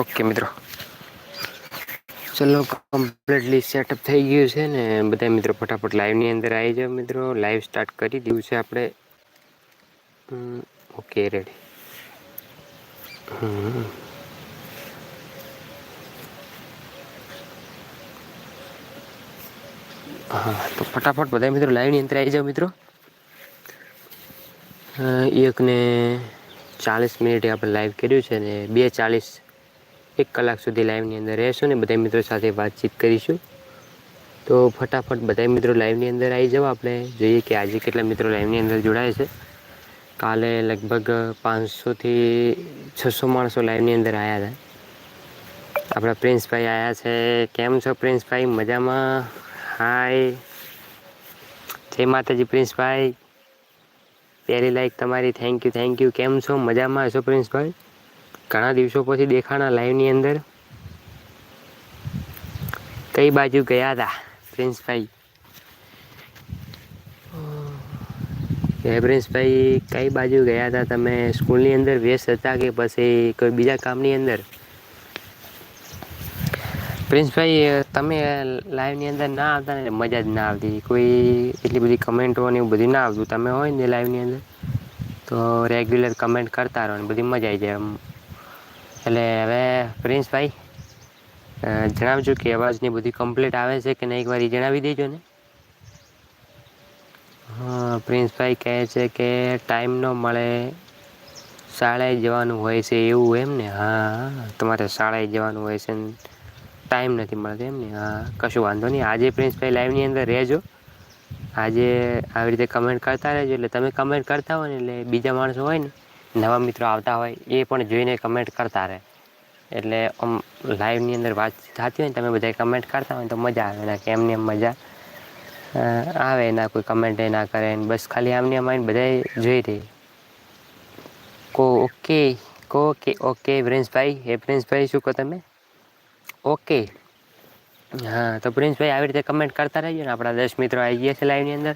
Okay મિત્રો. ચલો completely setup થઈ ગયું છે ને બધા મિત્રો ફટાફટ લાઈવની અંદર આવી જાઓ મિત્રો. લાઈવ સ્ટાર્ટ કરી દીધું છે આપણે. ઓકે રેડી હા, તો ફટાફટ બધા મિત્રો લાઈવની અંદર આવી જાઓ મિત્રો. એકને ચાલીસ મિનિટે આપણે લાઈવ કર્યું છે ને બે ચાલીસ એક કલાક સુધી લાઈવની અંદર રહેશું ને બધા મિત્રો સાથે વાતચીત કરીશું. તો ફટાફટ બધા મિત્રો લાઈવની અંદર આવી જાવ આપણે જોઈએ કે આજે કેટલા મિત્રો લાઈવની અંદર જોડાય છે. કાલે લગભગ પાંચસોથી છસો માણસો લાઈવની અંદર આવ્યા હતા. આપણા પ્રિન્સભાઈ આવ્યા છે. કેમ છો પ્રિન્સભાઈ મજામાં? હાય જય માતાજી પ્રિન્સભાઈ પહેલી લાઈક તમારી થેન્ક યુ થેન્ક યુ કેમ છો? મજામાં હશો પ્રિન્સભાઈ? ઘણા દિવસો પછી દેખાણા લાઈવની અંદર. કઈ બાજુ ગયા હતા પ્રિન્સભાઈ? હે પ્રિન્સભાઈ, કઈ બાજુ ગયા હતા તમે? સ્કૂલની અંદર વ્યસ્ત હતા કે પછી કોઈ બીજા કામની અંદર? પ્રિન્સભાઈ તમે લાઈવની અંદર ના આવતા ને મજા જ ના આવતી. કોઈ એટલી બધી કમેન્ટો ને એવું બધું ના આવતું. તમે હોય ને લાઈવની અંદર, તો રેગ્યુલર કમેન્ટ કરતા રહો ને બધી મજા આવી જાય એમ. એટલે હવે પ્રિન્સભાઈ જણાવજો કે અવાજની બધી કમ્પ્લીટ આવે છે કે નહીં? એકવાર જણાવી દેજો ને. હા, પ્રિન્સભાઈ કહે છે કે ટાઈમ ન મળે, શાળાએ જવાનું હોય છે એવું એમ ને? હા, તમારે શાળાએ જવાનું હોય છે ને. ટાઈમ નથી મળતો એમ ને? હા, કશું વાંધો નહીં. આજે પ્રિન્સભાઈ લાઈવની અંદર રહેજો. આજે આવી રીતે કમેન્ટ કરતા રહેજો. એટલે તમે કમેન્ટ કરતા હોય ને, એટલે બીજા માણસો હોય ને, નવા મિત્રો આવતા હોય, એ પણ જોઈને કમેન્ટ કરતા રહે. એટલે આમ લાઈવની અંદર વાત થતી હોય ને, તમે બધા કમેન્ટ કરતા હોય તો મજા આવે. ને કે એમની એમ મજા આવે. ના કોઈ કમેન્ટ ના કરે બસ ખાલી આમની આમ આવીને બધા જોઈ રહી. કો ઓકે કો કે ઓકે પ્રિન્સભાઈ એ પ્રિન્સભાઈ શું કહો તમે? ઓકે. હા, તો પ્રિન્સભાઈ આવી રીતે કમેન્ટ કરતા રહીએ ને. આપણા દસ મિત્રો આવી ગયા છે લાઈવની અંદર.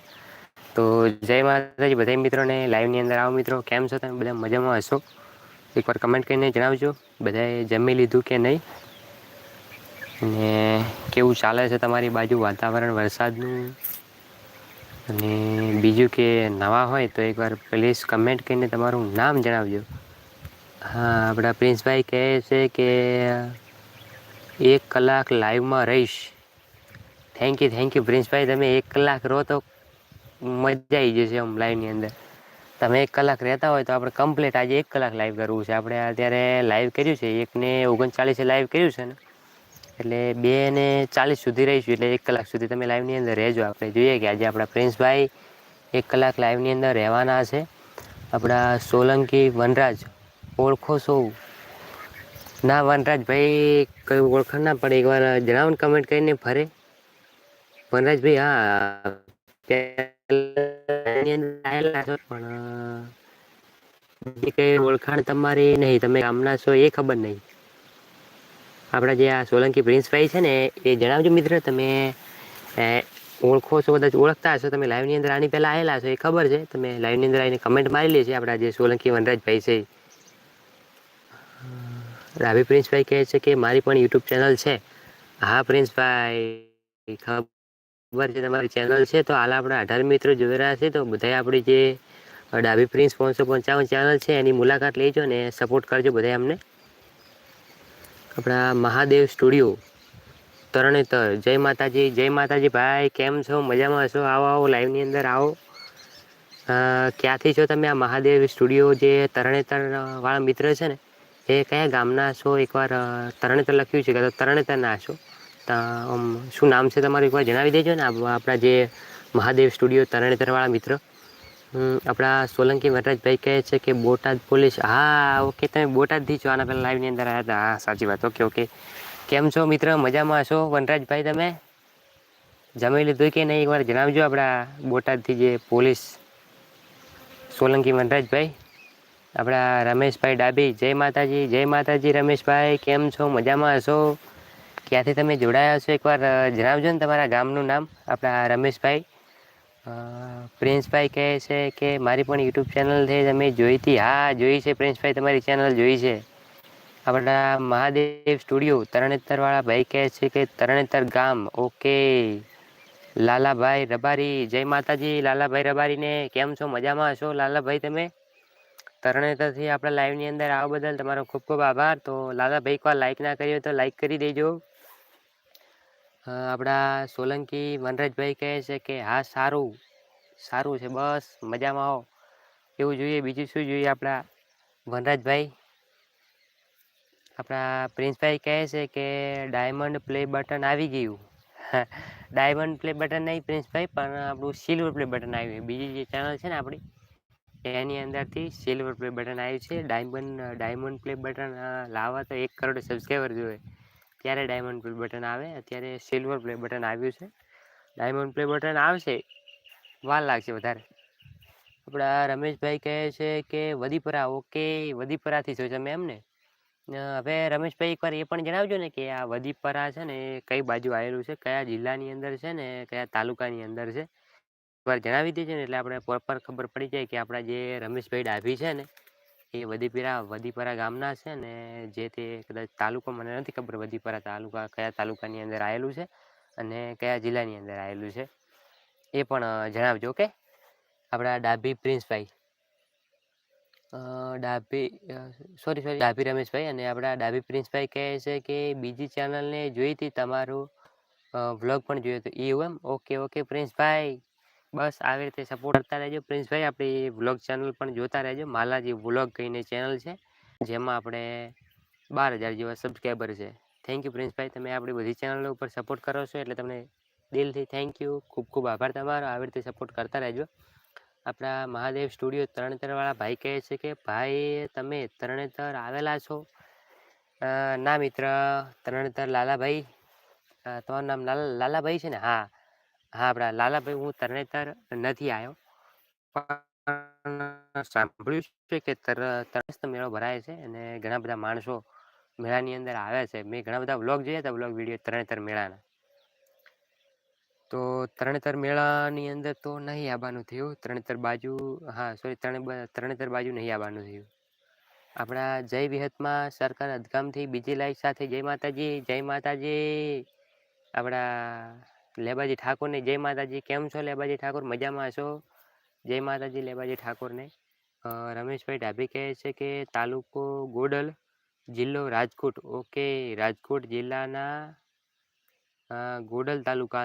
તો જય માતાજી. બધા મિત્રોને લાઈવની અંદર આવો મિત્રો. કેમ છો તમે? બધા મજામાં હશો? એકવાર કમેન્ટ કરીને જણાવજો. બધાએ જમી લીધું કે નહીં? અને કેવું ચાલે છે તમારી બાજુ વાતાવરણ વરસાદનું? અને બીજું કે નવા હોય તો એકવાર પ્લીઝ કમેન્ટ કરીને તમારું નામ જણાવજો. હા, આપણા પ્રિન્સભાઈ કહે છે કે એક કલાક લાઈવમાં રહીશ. થેન્ક યુ થેન્ક યુ પ્રિન્સભાઈ. તમે એક કલાક રહો તો મજા આવી જશે આમ લાઈવની અંદર. તમે એક કલાક રહેતા હોય તો આપણે કમ્પ્લીટ આજે એક કલાક લાઈવ કરવું છે. આપણે અત્યારે લાઈવ કર્યું છે. એકને ઓગણચાલીસે લાઈવ કર્યું છે ને. એટલે બે ને ચાલીસ સુધી રહીશું. એટલે એક કલાક સુધી તમે લાઈવની અંદર રહેજો. આપણે જોઈએ કે આજે આપણા પ્રિન્સભાઈ એક કલાક લાઈવની અંદર રહેવાના છે. આપણા સોલંકી વનરાજ ઓળખો સૌ. ના, વનરાજભાઈ કઈ ઓળખાણ ના પડે. એકવાર જણાવો ને કમેન્ટ કરીને ફરે. વનરાજભાઈ, હા પણ કઈ ઓળખાણ તમારી નહીં. તમે ગામના છો એ ખબર નહીં. આપણા જે આ સોલંકી પ્રિન્સભાઈ છે ને, એ જણાવજો મિત્ર, તમે ઓળખો છો કદાચ ઓળખતા હશો. તમે લાઈવની અંદર આની પહેલાં આવેલા છો, એ ખબર છે. તમે લાઈવની અંદર આવીને કમેન્ટ મારી લે છે આપણા જે સોલંકી વનરાજભાઈ છે રાવી પ્રિન્સભાઈ કહે છે કે મારી પણ યુટ્યુબ ચેનલ છે. હા, પ્રિન્સભાઈ. ખબર છે તમારી ચેનલ છે? તો હાલ આપણે અઢાર મિત્રો જોઈ રહ્યા છે. તો બધા આપણી જે ડાબી પ્રિન્સ પાંચસો પંચાવન ચેનલ છે, એની મુલાકાત લેજો ને સપોર્ટ કરજો બધા અમને. આપણા મહાદેવ સ્ટુડિયો, તરણેતર. જય માતાજી જય માતાજી ભાઈ, કેમ છો? મજામાં છો આવો આવો લાઈવની અંદર આવો. ક્યાંથી છો તમે? આ મહાદેવ સ્ટુડિયો જે તરણેતર વાળા મિત્ર છે ને? એ કયા ગામના છો? એકવાર તરણેતર લખ્યું છે કે તો તરણેતરના છો. આમ, શું નામ છે તમારું? એકવાર જણાવી દેજો ને. આપણા જે મહાદેવ સ્ટુડિયો તરણેતરવાળા મિત્ર. આપણા સોલંકી વનરાજભાઈ કહે છે કે બોટાદ પોલીસ, હા, ઓકે, તમે બોટાદથી છો. આના પહેલાં લાઈવની અંદર આવ્યા હતા. હા, સાચી વાત. Okay okay. કેમ છો મિત્ર? મજામાં છો? વનરાજભાઈ તમે? જમી લીધું કે નહીં? એકવાર જણાવજો આપણા બોટાદથી જે પોલીસ સોલંકી વનરાજભાઈ. આપણા રમેશભાઈ ડાબી. જય માતાજી જય માતાજી રમેશભાઈ. કેમ છો? મજામાં હશો? ક્યાંથી તમે જોડાયા છો? એકવાર જણાવજો ને તમારા ગામનું નામ, આપણા રમેશભાઈ. પ્રિન્સભાઈ કહે છે કે મારી પણ યુટ્યુબ ચેનલ છે તમે જોઈ હતી. હા, જોઈ છે પ્રિન્સભાઈ, તમારી ચેનલ જોઈ છે. આપણા મહાદેવ સ્ટુડિયો, તરણેતરવાળા ભાઈ કહે છે કે તરણેતર ગામ. ઓકે. લાલાભાઈ રબારી. જય માતાજી, લાલાભાઈ રબારીને. કેમ છો? મજામાં હશો? લાલાભાઈ, તમે? તરણેતરથી આપણા લાઈવની અંદર આવવા બદલ તમારો ખૂબ ખૂબ આભાર. તો લાલાભાઈ કોઈ લાઈક ના કરી હોય તો લાઈક કરી દેજો. આપણા સોલંકી વનરાજભાઈ કહે છે કે, હા, સારું. સારું છે, બસ, મજામાં આવો એવું જોઈએ. બીજું શું જોઈએ આપણા વનરાજભાઈ? આપણા પ્રિન્સભાઈ કહે છે કે ડાયમંડ પ્લે બટન આવી ગયું. ડાયમંડ પ્લે બટન નહીં પ્રિન્સભાઈ, પણ આપણું સિલ્વર પ્લે બટન આવ્યું બીજી જે ચેનલ છે ને આપણી એની અંદરથી સિલ્વર પ્લે બટન આવ્યું છે. ડાયમંડ ડાયમંડ પ્લે બટન લાવવા તો એક કરોડ સબસ્ક્રાઈબર જોઈએ ત્યારે ડાયમંડ પ્લે બટન આવે. અત્યારે સિલ્વર પ્લે બટન આવ્યું છે. ડાયમંડ પ્લે બટન આવશે. વાર લાગશે વધારે. આપણા રમેશભાઈ કહે છે કે વદીપરા ઓકે વદીપરાથી છો તમે એમને? હવે રમેશભાઈ એકવાર એ પણ જણાવજો ને કે આ વદીપરા છે ને એ કઈ બાજુ આવેલું છે? કયા જિલ્લાની અંદર છે ને કયા તાલુકાની અંદર છે? એકવાર જણાવી દેજો ને, એટલે આપણે પ્રોપર ખબર પડી જાય કે આપણા જે રમેશભાઈ ડાભી છે ને, એ વધીપીરા વદીપરા ગામના છે ને, જે તે કદાચ તાલુકો, મને નથી ખબર વદીપરા તાલુકા, કયા તાલુકાની અંદર આવેલું છે અને કયા જિલ્લાની અંદર આવેલું છે, એ પણ જણાવજો, ઓકે? આપણા ડાભી પ્રિન્સભાઈ. ડાભી સોરી સોરી ડાભી રમેશભાઈ અને આપણા ડાભી પ્રિન્સભાઈ કહે છે કે બીજી ચેનલને જોઈ હતી તમારું વ્લોગ પણ જોયો હતો એવું એમ? ઓકે ઓકે પ્રિન્સભાઈ. બસ, આવી રીતે સપોર્ટ કરતા રહેજો. પ્રિન્સભાઈ આપણી વ્લોગ ચેનલ પણ જોતા રહેજો. માલાજી વ્લોગ કહીને ચેનલ છે, જેમાં આપણે બાર હજાર જેવા સબસ્ક્રાઈબર છે. થેન્ક યુ પ્રિન્સભાઈ તમે આપણી બધી ચેનલો ઉપર સપોર્ટ કરો છો, એટલે તમને દિલથી થેન્ક યુ ખૂબ ખૂબ આભાર તમારો. આવી રીતે સપોર્ટ કરતા રહેજો. આપણા મહાદેવ સ્ટુડિયો તરણેતરવાળા ભાઈ કહે છે કે, ભાઈ, તમે તરણેતર આવેલા છો. ના મિત્ર, તરણેતર લાલાભાઈ. તમારું નામ લાલા, લાલાભાઈ છે ને? હા. હા, આપણા લાલાભાઈ, હું તરણેતર નથી આવ્યો. પણ સાંભળ્યું છે કે તર તરસ્ત મેળો ભરાય છે અને ઘણા બધા માણસો મેળાની અંદર આવે છે. મેં ઘણા બધા વ્લોગ જોયા હતા, વ્લોગ વીડિયો તરણેતર મેળાના. તો તરણેતર મેળાની અંદર તો નહીં આવવાનું થયું. તરણેતર બાજુ, હા સોરી ત્રણે, તરણેતર બાજુ નહીં આવવાનું થયું. આપણા જય વિહતમાં સરકાર અદગામથી બીજી લાઈફ સાથે જય માતાજી જય માતાજી. આપણા લેબાજી ઠાકોરને જય માતાજી, કેમ છો લેબાજી ઠાકોર? મજામાં છો? જય માતાજી લેબાજી ઠાકોરને. રમેશભાઈ ડાભી કહે છે કે તાલુકો ગોડલ જિલ્લો રાજકોટ. ઓકે રાજકોટ જિલ્લાના ગોડલ તાલુકા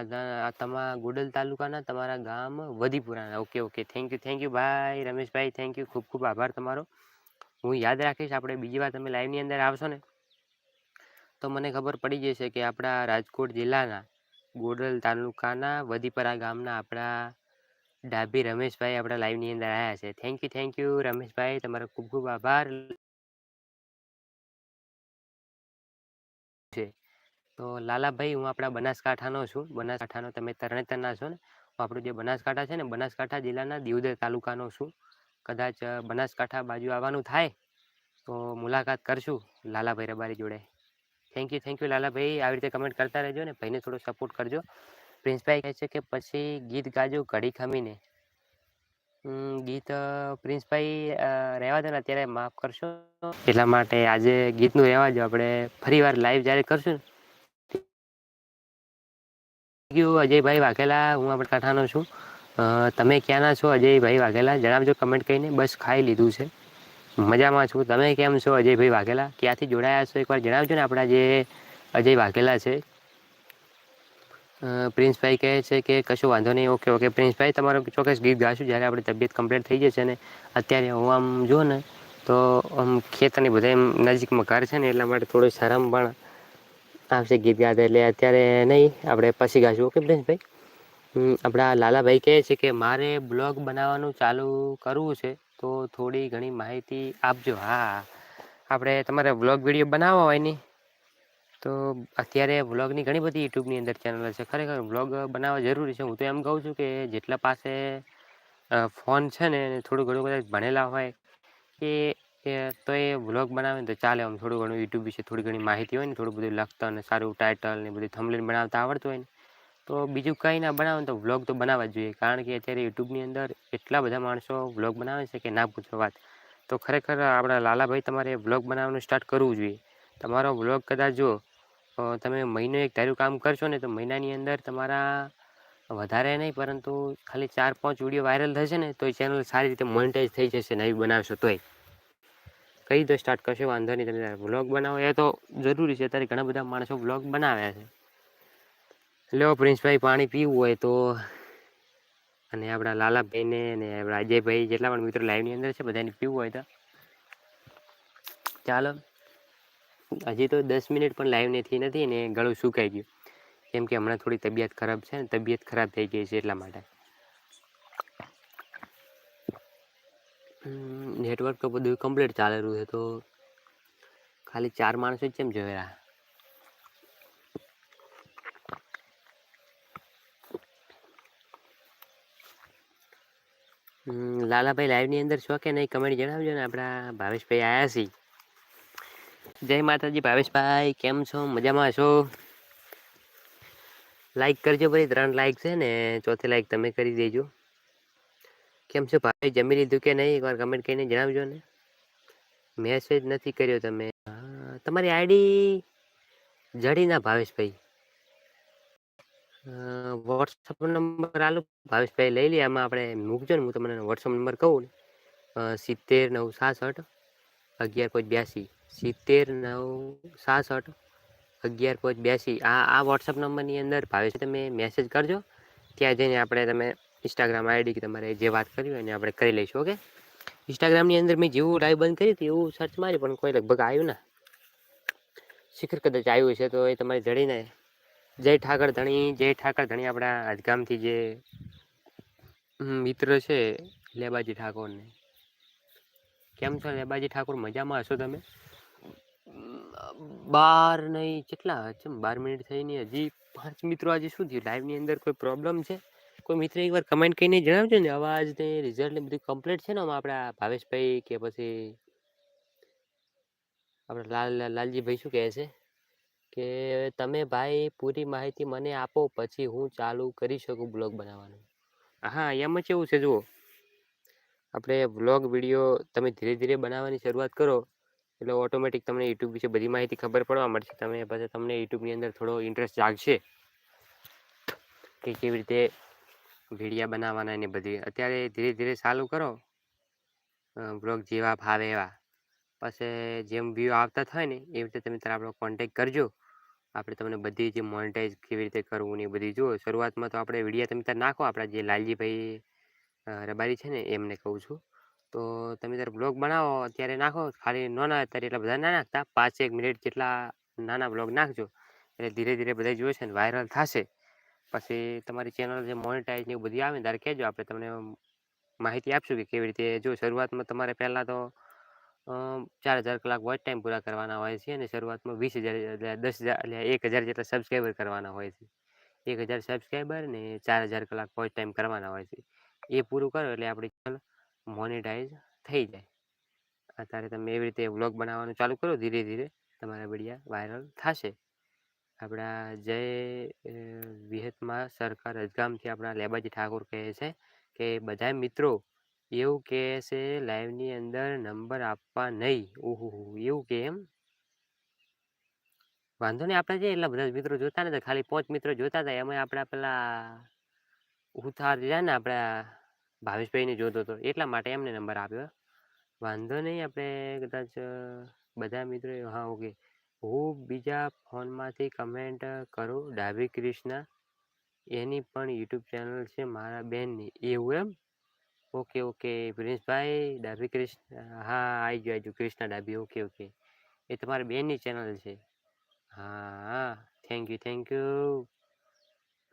તમારા ગોડલ તાલુકાના તમારા ગામ વધીપુરાના okay okay thank you thank you ભાઈ રમેશભાઈ થેન્ક યુ ખૂબ ખૂબ આભાર તમારો. હું યાદ રાખીશ, આપણે બીજી વાર તમે લાઈવની અંદર આવશો ને, તો મને ખબર પડી જશે કે આપણા રાજકોટ જિલ્લાના ગોડલ તાલુકાના વદીપરા ગામના આપણા ડાભી રમેશભાઈ આપણા લાઈવની અંદર આવ્યા છે. Thank you thank you Rameshbhai. તમારો ખૂબ ખૂબ આભાર. છે. તો લાલાભાઈ, હું આપણા બનાસકાંઠાનો છું. બનાસકાંઠાનો તમે તરણેતરના છો ને? હું આપણું જે બનાસકાંઠા છે ને, બનાસકાંઠા જિલ્લાના દિયોદર તાલુકાનો છું. કદાચ બનાસકાંઠા બાજુ આવવાનું થાય તો મુલાકાત કરશું લાલાભાઈ રબારી જોડે. Thank you thank you Lalabhai આવી રીતે કમેન્ટ કરતા રહેજો ને ભાઈને થોડો સપોર્ટ કરજો. પ્રિન્સભાઈ કહે છે કે પછી ગીત ગાજો ઘડી ખમીને. ગીત પ્રિન્સભાઈ રહેવા દો ને અત્યારે માફ કરશો. એટલા માટે આજે ગીતનું રહેવા જો આપણે ફરીવાર લાઈવ જ્યારે કરશું થેન્ક યુ અજયભાઈ વાઘેલા. હું આપણે કાંઠાનો છું. તમે ક્યાંના છો? અજયભાઈ વાઘેલા. જણાવજો કમેન્ટ કરીને. બસ ખાઈ લીધું છે. મજામાં છું. તમે કેમ છો? અજયભાઈ વાઘેલા. ક્યાંથી જોડાયા છો? એકવાર જણાવજો ને આપણા જે અજય વાઘેલા છે. પ્રિન્સભાઈ કહે છે કે કશું વાંધો નહીં, ઓકે ઓકે. પ્રિન્સભાઈ, તમારો ચોક્કસ ગીત ગાશું. જ્યારે આપણી તબિયત કમ્પ્લીટ થઈ જશે ને, અત્યારે હું આમ જો ને, તો આમ ખેતરની બધા એમ નજીકમાં ઘર છે ને, એટલા માટે થોડો શરમ પણ આવશે ગીત ગાતા. એટલે અત્યારે નહીં, આપણે પછી ગાશું. ઓકે, પ્રિન્સભાઈ? આપણા લાલાભાઈ કહે છે કે મારે બ્લોગ બનાવવાનું ચાલુ કરવું છે. તો થોડી ઘણી માહિતી આપજો. હા, આપણે તમારે વ્લોગ વીડિયો બનાવવા હોય ને તો અત્યારે વ્લોગની ઘણી બધી યુટ્યુબની અંદર ચેનલ છે. ખરેખર વ્લોગ બનાવવા જરૂરી છે. હું તો એમ કહું છું કે જેટલા પાસે ફોન છે ને થોડું ઘણું કદાચ ભણેલા હોય, કે તો એ વ્લોગ બનાવે તો ચાલે આમ થોડું ઘણું યુટ્યુબ વિશે થોડી ઘણી માહિતી હોય ને, થોડું બધું લખતા અને સારું ટાઇટલ ને બધું થંબનેલ બનાવતા આવડતું હોય ને તો બીજું કંઈ ના બનાવે તો વ્લોગ તો બનાવવા જ જોઈએ. કારણ કે અત્યારે યુટ્યુબની અંદર એટલા બધા માણસો વ્લોગ બનાવે છે કે ના પૂછો વાત. તો ખરેખર આપણા લાલાભાઈ તમારે વ્લોગ બનાવવાનું સ્ટાર્ટ કરવું જોઈએ. તમારો વ્લોગ કદાચ જો તમે મહિનો એક ધાર્યું કામ કરશો ને તો મહિનાની અંદર તમારા વધારે નહીં, પરંતુ ખાલી ચાર પાંચ વીડિયો વાયરલ થશે ને તો એ ચેનલ સારી રીતે મોનિટાઈઝ થઈ જશે, નવી બનાવશો તોય. કઈ રીતે સ્ટાર્ટ કરશો, વાંધો નહીં. તમે વ્લોગ બનાવો. એ તો જરૂરી છે. અત્યારે ઘણા બધા માણસો વ્લોગ બનાવ્યા છે. લો પ્રિન્સભાઈ પાણી પીવું હોય તો. અને આપણા લાલાભાઈને અને આપણા અજયભાઈ જેટલા પણ મિત્રો લાઈવની અંદર છે, બધાને પીવું હોય તો. ચાલો. હજી તો દસ મિનિટ પણ લાઈવ નથી નથી ને ગળું સુકાઈ ગયું. કેમ કે હમણાં થોડી તબિયત ખરાબ છે ને, તબિયત ખરાબ થઈ ગઈ છે એટલા માટે. નેટવર્ક તો બધું કમ્પ્લીટ ચાલેલું છે તો. ખાલી ચાર માણસો જ કેમ જોયેલા? લાલાભાઈ લાઈવની અંદર છો કે નહીં કમેન્ટ જણાવજો ને આપણા ભાવેશભાઈ આવ્યા છીએ જય માતાજી ભાવેશભાઈ, કેમ છો? મજામાં છો? લાઈક કરજો ભાઈ, ત્રણ લાઈક છે ને, ચોથી લાઈક તમે કરી દેજો. કેમ છો ભાઈ, જમી લીધું કે નહીં? એકવાર કમેન્ટ કરીને જણાવજો ને. મેસેજ નથી કર્યો તમે. તમારી આઈડી જડીના ભાવેશભાઈ. વોટ્સઅપ નંબર આલો. ભાવેશભાઈ લઈ લઈએ આમાં આપણે મૂકજો ને, હું તમને વોટ્સઅપ નંબર કહું ને. સિત્તેર નવ સાસઠ અગિયાર પાંચ બ્યાસી. સિત્તેર નવ સાસઠ અગિયાર પાંચ બ્યાસી. આ આ વોટ્સઅપ નંબરની અંદર ભાવેશ તમે મેસેજ કરજો. ત્યાં જઈને આપણે તમે ઇન્સ્ટાગ્રામ આઈડી કે તમારે જે વાત કરવી હોય એને આપણે કરી લઈશું, ઓકે? ઇન્સ્ટાગ્રામની અંદર મેં જેવું લાઈવ બંધ કર્યું હતું, એવું સર્ચ મારી પણ કોઈ લગભગ આવ્યું ના. શિખર કદાચ આવ્યું છે તો એ તમારે જડીને જય ઠાકર ધણી, જય ઠાકર ધણી આપણા આજગામથી જે મિત્ર છે લેબાજી ઠાકોરને. કેમ છો લેબાજી ઠાકોર? મજામાં હશો તમે? બાર નહીં, કેટલા ચમ બાર મિનિટ થઈ નહીં હજી પાંચ મિત્રો આજે શું થયું? લાઈવની અંદર કોઈ પ્રોબ્લેમ છે? કોઈ મિત્ર એકવાર કમેન્ટ કરીને જણાવજો ને અવાજ ને રિઝલ્ટ ને બધું કમ્પ્લીટ છે ને આપણા ભાવેશભાઈ કે પછી આપણે લાલ, લાલજીભાઈ શું કહે છે? કે તમે ભાઈ પૂરી માહિતી મને આપો, પછી હું ચાલુ કરી શકું બ્લોગ બનાવવાનું. હા, એમ એવું છે, જુઓ. આપણે વ્લોગ વીડિયો તમે ધીરે ધીરે બનાવવાની શરૂઆત કરો, એટલે ઓટોમેટિક તમને યુટ્યુબ વિશે બધી માહિતી ખબર પડવા મળશે તમે પછી તમને યુટ્યુબની અંદર થોડો ઇન્ટરેસ્ટ જાગશે કે કેવી રીતે વિડીયા બનાવવાના ને બધી. અત્યારે ધીરે ધીરે ચાલુ કરો. બ્લોગ જેવા, ભાવે એવા. પછી જેમ વ્યૂ આવતા થાય ને, એવી રીતે તમે તારા આપણો કોન્ટેક કરજો. આપણે તમને બધી જે મોનેટાઇઝ કેવી રીતે કરવું ને એ બધી જુઓ. શરૂઆતમાં તો આપણે વિડીયા તમે ત્યાં નાખો, આપણા જે લાલજીભાઈ રબારી છે ને, એમને કહું છું. તો તમે ત્યારે બ્લોગ બનાવો, અત્યારે નાખો. ખાલી નાના અત્યારે એટલા બધા ના નાખતા. પાંચ એક મિનિટ જેટલા નાના બ્લોગ નાખજો. એટલે ધીરે ધીરે બધા જોશે ને વાયરલ થશે. પછી તમારી ચેનલ જે મોનેટાઇઝ ને એવું બધી આવે ને ત્યારે કહેજો. આપણે તમને માહિતી આપશું કે કેવી રીતે જો શરૂઆતમાં તમારે પહેલાં તો ચાર હજાર કલાક વોચ ટાઈમ પૂરા કરવાના હોય છે અને શરૂઆતમાં વીસ હજાર એટલે દસ હજાર એટલે એક હજાર જેટલા સબસ્ક્રાઈબર કરવાના હોય છે. એક હજાર સબસ્ક્રાઈબર ને ચાર હજાર કલાક વોચ ટાઈમ કરવાના હોય છે. એ પૂરું કરો એટલે આપણી ચેનલ મોનિટાઈઝ થઈ જાય. અત્યારે તમે એવી રીતે વ્લોગ બનાવવાનું ચાલુ કરો ધીરે ધીરે તમારા વિડીયા વાયરલ થશે. આપણા જય વિહતમાં સરકાર અજગામથી આપણા લેબાજી ઠાકોર કહે છે કે બધા મિત્રો એવું કહે છે, લાઈવની અંદર નંબર આપવા નહીં. ઓહો એવું કે એમ? વાંધો નહીં, આપણે જે એટલા બધા મિત્રો જોતા નથી ખાલી પાંચ મિત્રો જોતા હતા એમાં આપણા પેલા ઉથાર છે ને, આપણા ભાવેશભાઈને જોતો હતો એટલા માટે એમને નંબર આપ્યો. વાંધો નહીં, આપણે કદાચ બધા મિત્રો હા, ઓકે. હું બીજા ફોનમાંથી કમેન્ટ કરું, ડાભી ક્રિષ્ના એની પણ યુટ્યુબ ચેનલ છે મારા બેનની. એવું એમ? Okay okay. પ્રિન્સભાઈ ડાભી કૃષ્ણ હા આવી ગયો આવી કૃષ્ણ ડાભી, ઓકે ઓકે. એ તમારી બેનની ચેનલ છે. હા થેન્ક યુ થેન્ક યુ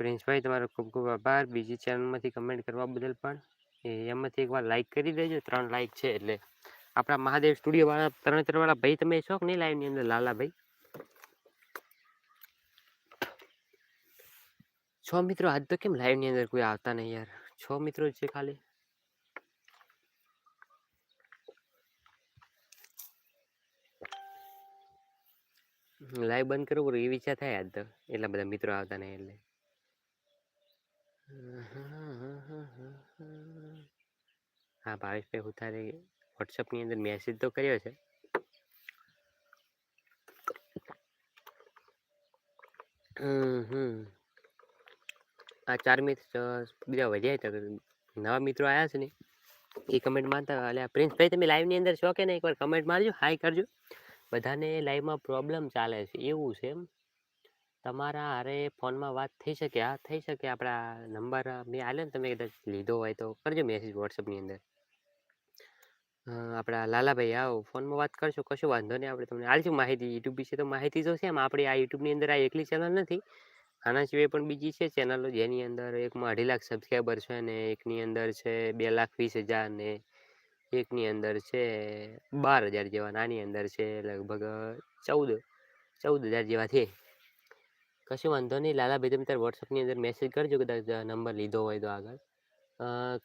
પ્રિન્સભાઈ તમારો ખૂબ ખૂબ આભાર. બીજી ચેનલમાંથી કમેન્ટ કરવા બદલ પણ એમાંથી એકવાર લાઈક કરી દેજો. ત્રણ લાઈક છે એટલે આપણા મહાદેવ સ્ટુડિયોવાળા તરણેતરવાળા ભાઈ તમે છો કે નહીં લાઈવની અંદર? લાલાભાઈ છ મિત્રો? આજ તો કેમ લાઈવની અંદર કોઈ આવતા નહીં યાર? છ મિત્રો છે ખાલી. લાઈવ બંધ કરવું પડે, એવી ઈચ્છા થાય આજ તો, એટલા બધા મિત્રો આવતા નહીં એટલે. હા ભાવેશભાઈ હું તારે વોટ્સઅપની અંદર મેસેજ તો કર્યો છે. આ ચાર મિત્ર બીજા વધ્યા હતા નવા મિત્રો આવ્યા છે ને, એ કમેન્ટ મારતા પ્રિન્સ પ્રિન્સભાઈ તમે લાઈવની અંદર છો કે ને એકવાર કમેન્ટ મારજો હાય કરજો. બધાને લાઈવમાં પ્રોબ્લેમ ચાલે છે, એવું છે એમ. તમારા હારે ફોનમાં વાત થઈ શકે, હા, થઈ શકે. આપણા નંબર મેં આલે ને તમે કદાચ લીધો હોય તો કરજો મેસેજ વોટ્સઅપની અંદર. આપણા લાલાભાઈ, આવો, ફોનમાં વાત કરશો? કશો વાંધો નહીં, આપણે તમને આલશું માહિતી. યુટ્યુબ વિશે તો માહિતી તો છે એમ, આપણી આ યુટ્યુબની અંદર આ એકલી ચેનલ નથી. આના સિવાય પણ બીજી છે ચેનલો જેની અંદર એકમાં અઢી લાખ સબસ્ક્રાઈબર છે ને એકની અંદર છે બે લાખ વીસ હજાર ને એકની અંદર છે, બાર હજાર જેવા, નાની અંદર છે, લગભગ ચૌદ ચૌદ હજાર જેવા છે. કશું વાંધો નહીં, લાલાભાઈ તમે તારે વોટ્સઅપની અંદર મેસેજ કરજો, કદાચ નંબર લીધો હોય તો આગળ.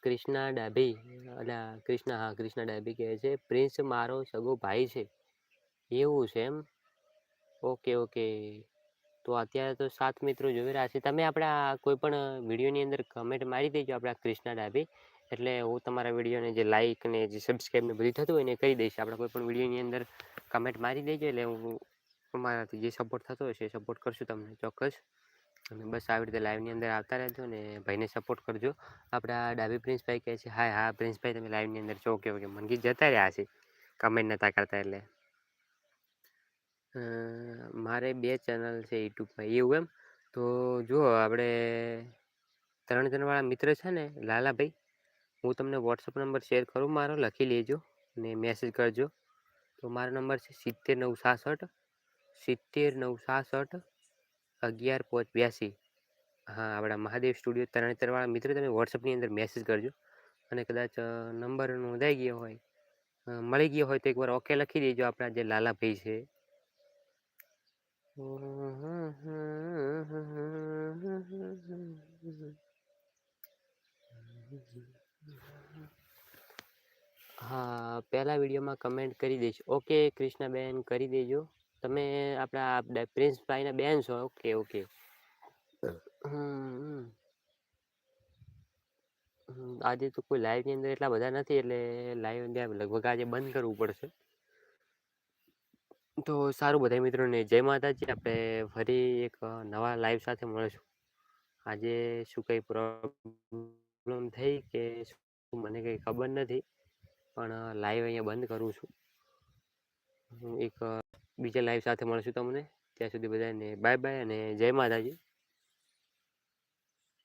ક્રિષ્ના ડાભી એટલે ક્રિષ્ના હા ક્રિષ્ના ડાભી કહે છે પ્રિન્સ મારો સગો ભાઈ છે. એવું છે એમ? Okay okay. તો અત્યારે તો સાત મિત્રો જોઈ રહ્યા છે. તમે આપણા કોઈ પણ વિડીયોની અંદર કમેન્ટ મારી દેજો, આપણા ક્રિષ્ના ડાભી. એટલે હું તમારા વિડીયોને જે લાઈક ને જે સબસ્ક્રાઈબ ને બધું થતું હોય ને કરી દઈશ. આપણા કોઈ પણ વિડીયોની અંદર કમેન્ટ મારી દેજો એટલે હું અમારાથી જે સપોર્ટ થતો હશે સપોર્ટ કરશું તમને ચોક્કસ. અને બસ આવી રીતે લાઈવની અંદર આવતા રહેજો ને ભાઈને સપોર્ટ કરજો. આપણા ડાબી પ્રિન્સભાઈ કહે છે હા હા પ્રિન્સભાઈ તમે લાઈવની અંદર છો? Okay okay. મનગી જતા રહ્યા છે. કમેન્ટ નતા કરતા એટલે. મારે બે ચેનલ છે યુટ્યુબમાં એવું એમ. તો જુઓ, આપણે ત્રણ જણવાળા મિત્ર છે ને, લાલાભાઈ હું તમને વોટ્સઅપ નંબર શેર કરું, મારો લખી લેજો ને મેસેજ કરજો. તો મારો નંબર છે સિત્તેર નવ સાસઠ સિત્તેર નવ સાસઠ અગિયાર પાંચ બ્યાસી. હા, આપણા મહાદેવ સ્ટુડિયો તરણેતરવાળા મિત્ર, તમે વોટ્સઅપની અંદર મેસેજ કરજો. અને કદાચ નંબર નોંધાઈ ગયો હોય મળી ગયો હોય તો એકવાર ઓકે લખી દેજો આપણા જે લાલાભાઈ છે. હા પહેલા વિડીયોમાં કમેન્ટ કરી દઈશ ઓકે કૃષ્ણાબેન કરી દેજો. તમે આપણા પ્રિન્સભાઈના બેન છો? ઓકે ઓકે આજે તો કોઈ લાઈવની અંદર એટલા બધા નથી એટલે લાઈવ લગભગ આજે બંધ કરવું પડશે. તો સારું બધા મિત્રોને જય માતાજી. આપણે ફરી એક નવા લાઈવ સાથે મળીશું. આજે શું કંઈ પ્રોબ્લેમ થઈ કે શું મને કંઈ ખબર નથી. પણ લાઈવ અહીંયા બંધ કરું છું. હું એક બીજા લાઈવ સાથે મળશું તમને. ત્યાં સુધી બધાને બાય બાય અને જય માતાજી.